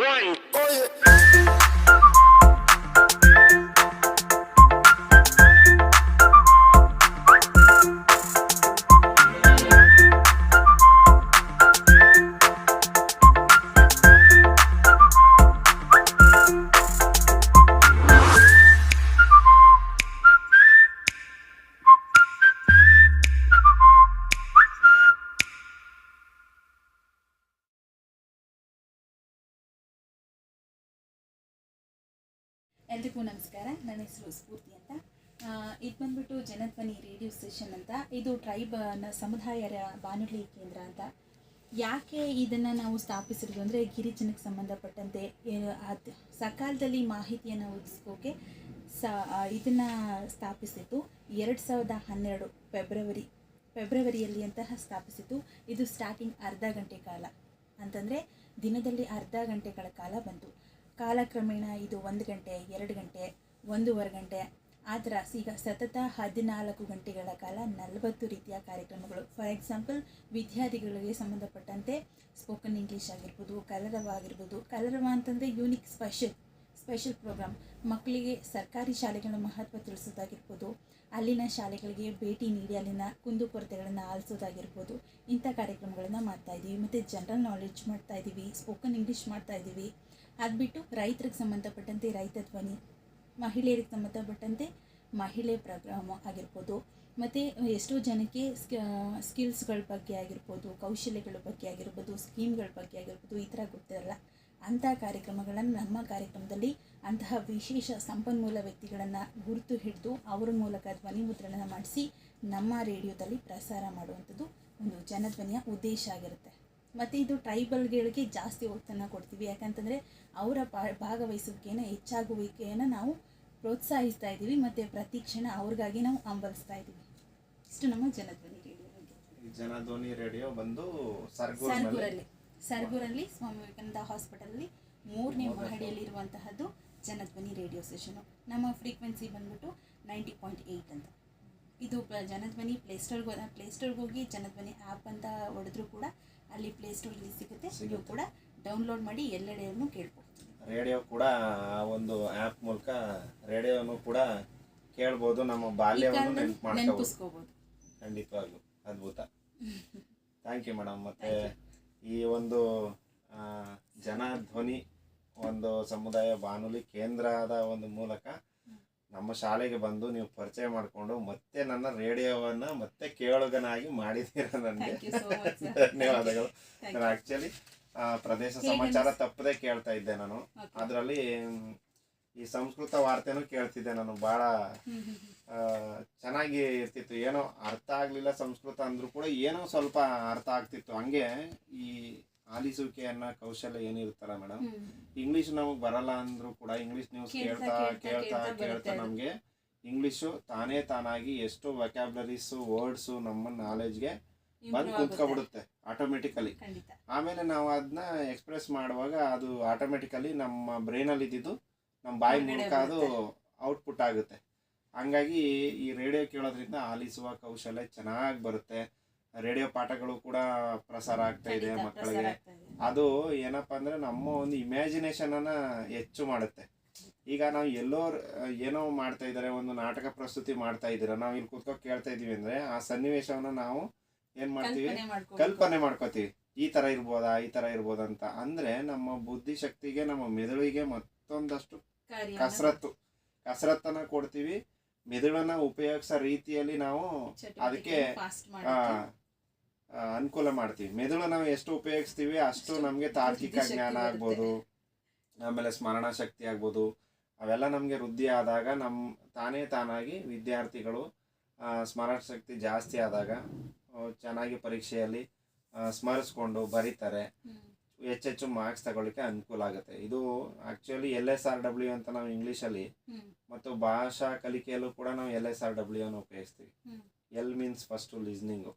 One. Oh, yeah. ಎಲ್ರಿಗೂ ನಮಸ್ಕಾರ. ನನ್ನ ಹೆಸರು ಸ್ಫೂರ್ತಿ ಅಂತ. ಇದು ಬಂದ್ಬಿಟ್ಟು ಜನಧ್ವನಿ ರೇಡಿಯೋ ಸ್ಟೇಷನ್ ಅಂತ. ಇದು ಟ್ರೈಬ್, ನ ಸಮುದಾಯ ರ- ಬಾನುಲಿ ಕೇಂದ್ರ ಅಂತ. ಯಾಕೆ ಇದನ್ನು ನಾವು ಸ್ಥಾಪಿಸಿರೋದು ಅಂದರೆ ಗಿರಿಜನಕ್ಕೆ ಸಂಬಂಧಪಟ್ಟಂತೆ ಅದು ಸಕಾಲದಲ್ಲಿ ಮಾಹಿತಿಯನ್ನು ಒದಗಿಸ್ಕೋಕೆ ಸ ಇದನ್ನು ಸ್ಥಾಪಿಸಿತ್ತು ಎರಡು ಸಾವಿರದ ಹನ್ನೆರಡು ಫೆಬ್ರವರಿ, ಫೆಬ್ರವರಿಯಲ್ಲಿ ಅಂತಹ ಸ್ಥಾಪಿಸಿತು ಇದು ಸ್ಟಾರ್ಟಿಂಗ್ ಅರ್ಧ ಗಂಟೆ ಕಾಲ. ಅಂತಂದರೆ ದಿನದಲ್ಲಿ ಅರ್ಧ ಗಂಟೆಗಳ ಕಾಲ ಬಂತು. ಕಾಲಕ್ರಮೇಣ ಇದು ಒಂದು ಗಂಟೆ, ಎರಡು ಗಂಟೆ, ಒಂದೂವರೆ ಗಂಟೆ. ಆ ಈಗ ಸತತ ಹದಿನಾಲ್ಕು ಗಂಟೆಗಳ ಕಾಲ ನಲವತ್ತು ರೀತಿಯ ಕಾರ್ಯಕ್ರಮಗಳು. ಫಾರ್ ಎಕ್ಸಾಂಪಲ್ ವಿದ್ಯಾರ್ಥಿಗಳಿಗೆ ಸಂಬಂಧಪಟ್ಟಂತೆ ಸ್ಪೋಕನ್ ಇಂಗ್ಲೀಷ್ ಆಗಿರ್ಬೋದು, ಕಲರವ ಆಗಿರ್ಬೋದು. ಕಲರವ ಅಂತಂದರೆ ಯೂನಿಕ್ ಸ್ಪೆಷಲ್ ಸ್ಪೆಷಲ್ ಪ್ರೋಗ್ರಾಮ್ ಮಕ್ಕಳಿಗೆ ಸರ್ಕಾರಿ ಶಾಲೆಗಳ ಮಹತ್ವ ತಿಳಿಸೋದಾಗಿರ್ಬೋದು, ಅಲ್ಲಿನ ಶಾಲೆಗಳಿಗೆ ಭೇಟಿ ನೀಡಿ ಅಲ್ಲಿನ ಕುಂದುಕೊರತೆಗಳನ್ನು ಆಲಿಸೋದಾಗಿರ್ಬೋದು. ಇಂಥ ಕಾರ್ಯಕ್ರಮಗಳನ್ನು ಮಾಡ್ತಾ ಇದ್ದೀವಿ ಮತ್ತು ಜನರಲ್ ನಾಲೆಡ್ಜ್ ಮಾಡ್ತಾ ಇದ್ದೀವಿ ಸ್ಪೋಕನ್ ಇಂಗ್ಲೀಷ್ ಮಾಡ್ತಾ ಇದ್ದೀವಿ ಅದು ಬಿಟ್ಟು ರೈತರಿಗೆ ಸಂಬಂಧಪಟ್ಟಂತೆ ರೈತ ಧ್ವನಿ, ಮಹಿಳೆಯರಿಗೆ ಸಂಬಂಧಪಟ್ಟಂತೆ ಮಹಿಳೆ ಪ್ರೋಗ್ರಾಮ್ ಆಗಿರ್ಬೋದು, ಮತ್ತು ಎಷ್ಟೋ ಜನಕ್ಕೆ ಸ್ಕಿಲ್ಸ್ಗಳ ಬಗ್ಗೆ ಆಗಿರ್ಬೋದು, ಕೌಶಲ್ಯಗಳ ಬಗ್ಗೆ ಆಗಿರ್ಬೋದು, ಸ್ಕೀಮ್ಗಳ ಬಗ್ಗೆ ಆಗಿರ್ಬೋದು ಈ ಥರ ಗೊತ್ತಿರಲ್ಲ. ಅಂತಹ ಕಾರ್ಯಕ್ರಮಗಳನ್ನು ನಮ್ಮ ಕಾರ್ಯಕ್ರಮದಲ್ಲಿ ಅಂತಹ ವಿಶೇಷ ಸಂಪನ್ಮೂಲ ವ್ಯಕ್ತಿಗಳನ್ನು ಗುರುತು ಹಿಡಿದು ಅವರ ಮೂಲಕ ಧ್ವನಿ ಮುದ್ರಣ ಮಾಡಿಸಿ ನಮ್ಮ ರೇಡಿಯೋದಲ್ಲಿ ಪ್ರಸಾರ ಮಾಡುವಂಥದ್ದು ಒಂದು ಜನಧ್ವನಿಯ ಉದ್ದೇಶ ಆಗಿರುತ್ತೆ. ಮತ್ತು ಇದು ಟ್ರೈಬಲ್ಗಳಿಗೆ ಜಾಸ್ತಿ ಒತ್ತನ್ನು ಕೊಡ್ತೀವಿ. ಯಾಕಂತಂದರೆ ಅವರ ಭಾಗವಹಿಸುವಿಕೆಯನ್ನು ಹೆಚ್ಚಾಗುವಿಕೆಯನ್ನು ನಾವು ಪ್ರೋತ್ಸಾಹಿಸ್ತಾ ಇದ್ದೀವಿ ಮತ್ತು ಪ್ರತಿ ಕ್ಷಣ ಅವ್ರಿಗಾಗಿ ನಾವು ಹಂಬಲಿಸ್ತಾ ಇದ್ದೀವಿ. ಇಷ್ಟು ನಮ್ಮ ಜನಧ್ವನಿ ರೇಡಿಯೋ ಜನಧ್ವನಿ ರೇಡಿಯೋ ಬಂದು ಸರ್ಗೂರ್ ಸರ್ಗೂರಲ್ಲಿ. ಸರ್ಗೂರಲ್ಲಿ ಸ್ವಾಮಿ ವಿವೇಕಾನಂದ ಹಾಸ್ಪಿಟಲಲ್ಲಿ ಮೂರನೇ ಮಹಡಿಯಲ್ಲಿರುವಂತಹದ್ದು ಜನಧ್ವನಿ ರೇಡಿಯೋ ಸ್ಟೇಷನು ನಮ್ಮ ಫ್ರೀಕ್ವೆನ್ಸಿ ಬಂದ್ಬಿಟ್ಟು ನೈಂಟಿ ಪಾಯಿಂಟ್ ಏಯ್ಟ್ ಅಂತ. ಇದು ಜನಧ್ವನಿ ಪ್ಲೇಸ್ಟೋರ್ಗೆ ಪ್ಲೇಸ್ಟೋರ್ಗೆ ಹೋಗಿ ಜನಧ್ವನಿ ಆ್ಯಪ್ ಅಂತ ಹೊಡೆದ್ರೂ ಕೂಡ ಅಲ್ಲಿ ಪ್ಲೇಸ್ಟೋರಲ್ಲಿ ಸಿಗುತ್ತೆ. ನೀವು ಕೂಡ ಡೌನ್ಲೋಡ್ ಮಾಡಿ ಎಲ್ಲೆಡೆಯನ್ನು ಕೇಳ್ಬೋದು ರೇಡಿಯೋ ಕೂಡ ಆ ಒಂದು ಆ್ಯಪ್ ಮೂಲಕ ರೇಡಿಯೋನು ಕೂಡ ಕೇಳ್ಬೋದು ನಮ್ಮ ಬಾಲ್ಯವನ್ನು ನೆನಪು ಮಾಡ್ಕೋಬೋದು ಖಂಡಿತವಾಗ್ಲೂ ಖಂಡಿತವಾಗ್ಲು. ಅದ್ಭುತ. ಥ್ಯಾಂಕ್ ಯು ಮೇಡಮ್ ಮತ್ತೆ ಈ ಒಂದು ಜನ ಧ್ವನಿ ಒಂದು ಸಮುದಾಯ ಬಾನುಲಿ ಕೇಂದ್ರದ ಒಂದು ಮೂಲಕ ನಮ್ಮ ಶಾಲೆಗೆ ಬಂದು ನೀವು ಪರಿಚಯ ಮಾಡಿಕೊಂಡು ಮತ್ತೆ ನನ್ನ ರೇಡಿಯೋವನ್ನು ಮತ್ತೆ ಕೇಳುಗನಾಗಿ ಮಾಡಿದ್ದೀರ ನನಗೆ. ಧನ್ಯವಾದಗಳು. ನಾನು ಆ್ಯಕ್ಚುಲಿ ಪ್ರದೇಶ ಸಮಾಚಾರ ತಪ್ಪದೇ ಕೇಳ್ತಾ ಇದ್ದೆ ನಾನು. ಅದರಲ್ಲಿ ಈ ಸಂಸ್ಕೃತ ವಾರ್ತೆನೂ ಕೇಳ್ತಿದ್ದೆ ನಾನು. ಆ, ಚೆನ್ನಾಗಿ ಇರ್ತಿತ್ತು. ಏನೋ ಅರ್ಥ ಆಗಲಿಲ್ಲ ಸಂಸ್ಕೃತ ಅಂದರೂ ಕೂಡ ಏನೋ ಸ್ವಲ್ಪ ಅರ್ಥ ಆಗ್ತಿತ್ತು. ಹಂಗೆ ಈ ಆಲಿಸುವಿಕೆ ಅನ್ನೋ ಕೌಶಲ್ಯ ಏನಿರುತ್ತಲ್ಲ ಮೇಡಮ್. ಇಂಗ್ಲಿಷ್ ನಮಗೆ ಬರಲ್ಲ ಅಂದ್ರೂ ಕೂಡ ಇಂಗ್ಲಿಷ್ ನ್ಯೂಸ್ ಕೇಳ್ತಾ, ಕೇಳ್ತಾ ಕೇಳ್ತಾ. ನಮಗೆ ಇಂಗ್ಲಿಷು ತಾನೇ ತಾನಾಗಿ ಎಷ್ಟು ವೆಕ್ಯಾಬ್ಲರೀಸು ವರ್ಡ್ಸು ನಮ್ಮ ನಾಲೆಜ್ಗೆ ಬಂದು ಕುತ್ಕೊಬಿಡುತ್ತೆ ಆಟೋಮೆಟಿಕಲಿ ಆಮೇಲೆ ನಾವು ಅದನ್ನ ಎಕ್ಸ್ಪ್ರೆಸ್ ಮಾಡುವಾಗ ಅದು ಆಟೋಮೆಟಿಕಲಿ ನಮ್ಮ ಬ್ರೈನಲ್ಲಿ ಇದ್ದಿದ್ದು ನಮ್ಮ ಬಾಯಿ ಮೂಲಕ ಅದು ಔಟ್ಪುಟ್ ಆಗುತ್ತೆ. ಹಂಗಾಗಿ ಈ ರೇಡಿಯೋ ಕೇಳೋದ್ರಿಂದ ಆಲಿಸುವ ಕೌಶಲ್ಯ ಚೆನ್ನಾಗಿ ಬರುತ್ತೆ. ರೇಡಿಯೋ ಪಾಠಗಳು ಕೂಡ ಪ್ರಸಾರ ಆಗ್ತಾ ಇದೆ ಮಕ್ಕಳಿಗೆ. ಅದು ಏನಪ್ಪಾ ಅಂದ್ರೆ ನಮ್ಮ ಒಂದು ಇಮ್ಯಾಜಿನೇಷನ್ ಅನ್ನ ಹೆಚ್ಚು ಮಾಡುತ್ತೆ. ಈಗ ನಾವು ಎಲ್ಲೋ ಏನೋ ಮಾಡ್ತಾ ಇದ್ದಾರೆ ಒಂದು ನಾಟಕ ಪ್ರಸ್ತುತಿ ಮಾಡ್ತಾ ಇದ್ದೀರಾ ನಾವು ಇಲ್ಲಿ ಕೂತ್ಕೊ ಕೇಳ್ತಾ ಇದೀವಿ ಅಂದ್ರೆ ಆ ಸನ್ನಿವೇಶವನ್ನ ನಾವು ಏನ್ ಮಾಡ್ತೀವಿ? ಕಲ್ಪನೆ. ಮಾಡ್ಕೋತೀವಿ. ಈ ತರ ಇರ್ಬೋದಾ ಈ ತರ ಇರ್ಬೋದಂತ ಅಂತ. ಅಂದ್ರೆ ನಮ್ಮ ಬುದ್ಧಿಶಕ್ತಿಗೆ ನಮ್ಮ ಮೆದುಳಿಗೆ ಮತ್ತೊಂದಷ್ಟು ಕಸರತ್ತು ಕಸರತ್ತನ್ನ ಕೊಡ್ತೀವಿ. ಮೆದುಳನ್ನ ಉಪಯೋಗಿಸೋ ರೀತಿಯಲ್ಲಿ ನಾವು ಅದಕ್ಕೆ ಅನುಕೂಲ ಮಾಡ್ತೀವಿ. ಮೆದುಳು ನಾವು ಎಷ್ಟು ಉಪಯೋಗಿಸ್ತೀವಿ ಅಷ್ಟು ನಮಗೆ ತಾರ್ಕಿಕ ಜ್ಞಾನ. ಆಗ್ಬೋದು. ಆಮೇಲೆ ಸ್ಮರಣ ಶಕ್ತಿ ಆಗ್ಬೋದು. ಅವೆಲ್ಲ ನಮಗೆ ವೃದ್ಧಿ ಆದಾಗ ನಮ್ಮ ತಾನೇ ತಾನಾಗಿ ವಿದ್ಯಾರ್ಥಿಗಳು ಸ್ಮರಣ ಶಕ್ತಿ ಜಾಸ್ತಿ ಆದಾಗ ಚೆನ್ನಾಗಿ ಪರೀಕ್ಷೆಯಲ್ಲಿ ಸ್ಮರಿಸ್ಕೊಂಡು ಬರೀತಾರೆ. ಹೆಚ್ಚೆಚ್ಚು ಮಾರ್ಕ್ಸ್ ತಗೊಳ್ಳಿಕ್ಕೆ ಅನುಕೂಲ ಆಗುತ್ತೆ. ಇದು actually L S R W ಅಂತ ನಾವು ಇಂಗ್ಲೀಷಲ್ಲಿ. ಮತ್ತು ಭಾಷಾ ಕಲಿಕೆಯಲ್ಲೂ ಕೂಡ ನಾವು ಎಲ್ ಎಸ್ ಆರ್ ಡಬ್ಲ್ಯೂ ಅನ್ನು ಉಪಯೋಗಿಸ್ತೀವಿ. ಎಲ್ ಮೀನ್ಸ್ ಫಸ್ಟು ಲಿಸ್ನಿಂಗು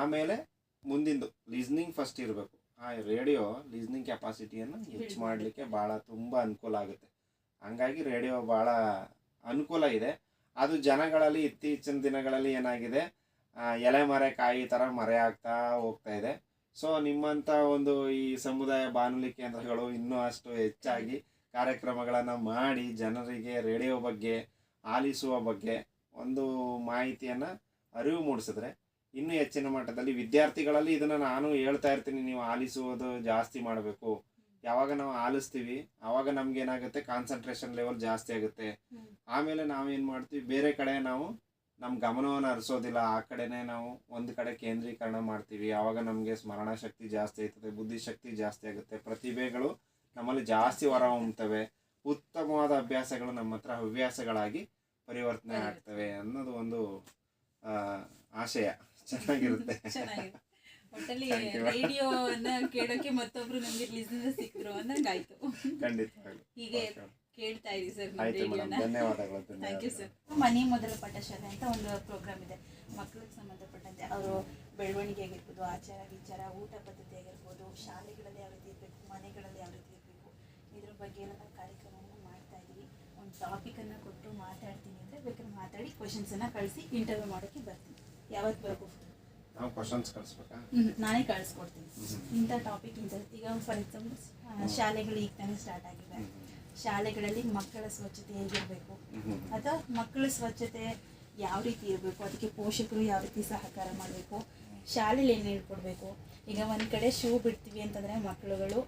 ಆಮೇಲೆ ಮುಂದಿಂದು ಲಿಸ್ನಿಂಗ್ ಫಸ್ಟ್ ಇರಬೇಕು. ಆ ರೇಡಿಯೋ ಲಿಸ್ನಿಂಗ್ ಕೆಪಾಸಿಟಿಯನ್ನು ಹೆಚ್ಚು ಮಾಡಲಿಕ್ಕೆ ಭಾಳ ತುಂಬ ಅನುಕೂಲ ಆಗುತ್ತೆ. ಹಂಗಾಗಿ ರೇಡಿಯೋ ಭಾಳ ಅನುಕೂಲ ಇದೆ. ಅದು ಜನಗಳಲ್ಲಿ ಇತ್ತೀಚಿನ ದಿನಗಳಲ್ಲಿ ಏನಾಗಿದೆ ಎಲೆ ಮರೆ ಕಾಯಿ ಥರ ಮರೆ ಆಗ್ತಾ ಹೋಗ್ತಾ ಇದೆ. ಸೊ ನಿಮ್ಮಂತ ಒಂದು ಈ ಸಮುದಾಯ ಬಾನುಲಿ ಕೇಂದ್ರಗಳು ಇನ್ನೂ ಅಷ್ಟು ಹೆಚ್ಚಾಗಿ ಕಾರ್ಯಕ್ರಮಗಳನ್ನು ಮಾಡಿ ಜನರಿಗೆ ರೇಡಿಯೋ ಬಗ್ಗೆ ಆಲಿಸುವ ಬಗ್ಗೆ ಒಂದು ಮಾಹಿತಿಯನ್ನು ಅರಿವು ಮೂಡಿಸಿದ್ರೆ ಇನ್ನೂ ಹೆಚ್ಚಿನ ಮಟ್ಟದಲ್ಲಿ ವಿದ್ಯಾರ್ಥಿಗಳಲ್ಲಿ ಇದನ್ನು ನಾನು ಹೇಳ್ತಾ ಇರ್ತೀನಿ ನೀವು ಆಲಿಸುವುದು ಜಾಸ್ತಿ ಮಾಡಬೇಕು ಯಾವಾಗ ನಾವು ಆಲಿಸ್ತೀವಿ ಆವಾಗ ನಮ್ಗೆ ಏನಾಗುತ್ತೆ ಕಾನ್ಸಂಟ್ರೇಷನ್ ಲೆವೆಲ್ ಜಾಸ್ತಿ ಆಗುತ್ತೆ. ಆಮೇಲೆ ನಾವೇನ್ ಮಾಡ್ತೀವಿ ಬೇರೆ ಕಡೆ ನಾವು ನಮ್ಮ ಗಮನವನ್ನು ಹರಿಸೋದಿಲ್ಲ. ಆ ಕಡೆನೇ ನಾವು ಒಂದು ಕಡೆ ಕೇಂದ್ರೀಕರಣ ಮಾಡ್ತೀವಿ. ಆವಾಗ ನಮಗೆ ಸ್ಮರಣಾ ಶಕ್ತಿ ಜಾಸ್ತಿ ಆಯ್ತದೆ ಬುದ್ಧಿಶಕ್ತಿ ಜಾಸ್ತಿ ಆಗುತ್ತೆ. ಪ್ರತಿಭೆಗಳು ನಮ್ಮಲ್ಲಿ ಜಾಸ್ತಿ ಹೊರ ಹೊಮ್ಮುತ್ತವೆ ಉತ್ತಮವಾದ ಅಭ್ಯಾಸಗಳು ನಮ್ಮ ಹತ್ರ ಹವ್ಯಾಸಗಳಾಗಿ ಪರಿವರ್ತನೆ ಆಗ್ತವೆ ಅನ್ನೋದು ಒಂದು ಆಶಯ. ಚೆನ್ನಾಗಿರುತ್ತೆ. ಒಟ್ಟಲ್ಲಿ. ರೇಡಿಯೋನ ಕೇಳೋಕೆ ಮತ್ತೊಬ್ರು ನಮ್ಗೆ ಲಿಸ್ನರ್ ಅನ್ನಂಗಾಯ್ತು. ಖಂಡಿತವಾಗ್ಲು. ಹೀಗೆ. ಕೇಳ್ತಾ ಇದೀವಿ ಸರ್ ಆಯ್ತು ಮೇಡಮ್ ರೇಡಿಯೋನ ಧನ್ಯವಾದಗಳು ಥ್ಯಾಂಕ್ ಯು ಧನ್ಯವಾದಗಳು. ಸರ್ ಮನೆ ಮೊದಲ ಪಾಠಶಾಲೆ ಅಂತ ಒಂದು ಪ್ರೋಗ್ರಾಮ್ ಇದೆ. ಮಕ್ಕಳಿಗೆ ಸಂಬಂಧಪಟ್ಟಂತೆ ಅವರು ಬೆಳವಣಿಗೆ ಆಗಿರ್ಬೋದು ಆಚಾರ ವಿಚಾರ ಊಟ ಪದ್ಧತಿ ಆಗಿರ್ಬೋದು ಶಾಲೆಗಳಲ್ಲಿ ಯಾವ ರೀತಿ ಇರಬೇಕು ಮನೆಗಳಲ್ಲಿ ಯಾವ ರೀತಿ ಇರಬೇಕು ಇದ್ರ ಬಗ್ಗೆ ಎಲ್ಲ ನಾವು ಕಾರ್ಯಕ್ರಮವನ್ನು ಮಾಡ್ತಾ ಇದ್ದೀವಿ. ಒಂದು ಟಾಪಿಕನ್ನು ಕೊಟ್ಟು ಮಾತಾಡ್ತೀನಿ ಅಂದರೆ ಬೇಕಾದ್ರೆ ಮಾತಾಡಿ ಕ್ವಶನ್ಸನ್ನು ಕಳಿಸಿ ಇಂಟರ್ವ್ಯೂ ಮಾಡೋಕ್ಕೆ ಬರ್ತೀನಿ. ಯಾವತ್ತು ಬರಬೇಕು? ನಾವು ಕ್ವಶನ್ಸ್ ಕಳಿಸ್ಬೇಕಾ? ಹ್ಮ್, ನಾನೇ ಕಳಿಸ್ಕೊಡ್ತೀನಿ. ಇಂಥ ಟಾಪಿಕ್ ಇಂಥ ಈಗ ಫಾರ್ ಎಕ್ಸಾಂಪಲ್ ಶಾಲೆಗಳು ಈಗ ತಾನೇ ಸ್ಟಾರ್ಟ್ ಆಗಿವೆ. ಶಾಲೆಗಳಲ್ಲಿ ಮಕ್ಕಳ ಸ್ವಚ್ಛತೆ ಹೇಗಿರಬೇಕು? ಅಥವಾ ಮಕ್ಕಳ ಸ್ವಚ್ಛತೆ ಯಾವ ರೀತಿ ಇರಬೇಕು? ಅದಕ್ಕೆ ಪೋಷಕರು ಯಾವ ರೀತಿ ಸಹಕಾರ ಮಾಡಬೇಕು? ಶಾಲೆಯಲ್ಲಿ ಏನು ಹೇಳ್ಕೊಡ್ಬೇಕು? ಈಗ ಒಂದು ಕಡೆ ಶೂ ಬಿಡ್ತೀವಿ ಅಂತಂದರೆ ಮಕ್ಕಳುಗಳು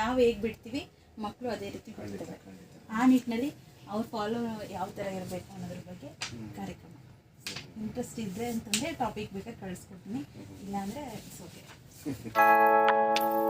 ನಾವು ಹೇಗ್ ಬಿಡ್ತೀವಿ? ಮಕ್ಕಳು ಅದೇ ರೀತಿ ಬಿಡ್ತಾರೆ. ಆ ನಿಟ್ಟಿನಲ್ಲಿ ಅವ್ರ ಫಾಲೋ ಯಾವ ಥರ ಇರಬೇಕು ಅನ್ನೋದ್ರ ಬಗ್ಗೆ ಕಾರ್ಯಕ್ರಮ. ಇಂಟ್ರೆಸ್ಟ್ ಇದ್ದರೆ ಅಂತಂದರೆ ಟಾಪಿಕ್ ಬೇಕಾದ್ರೆ ಕಳಿಸ್ಕೊಡ್ತೀನಿ. ಇಲ್ಲಾಂದರೆ ಇಟ್ಸ್ ಓಕೆ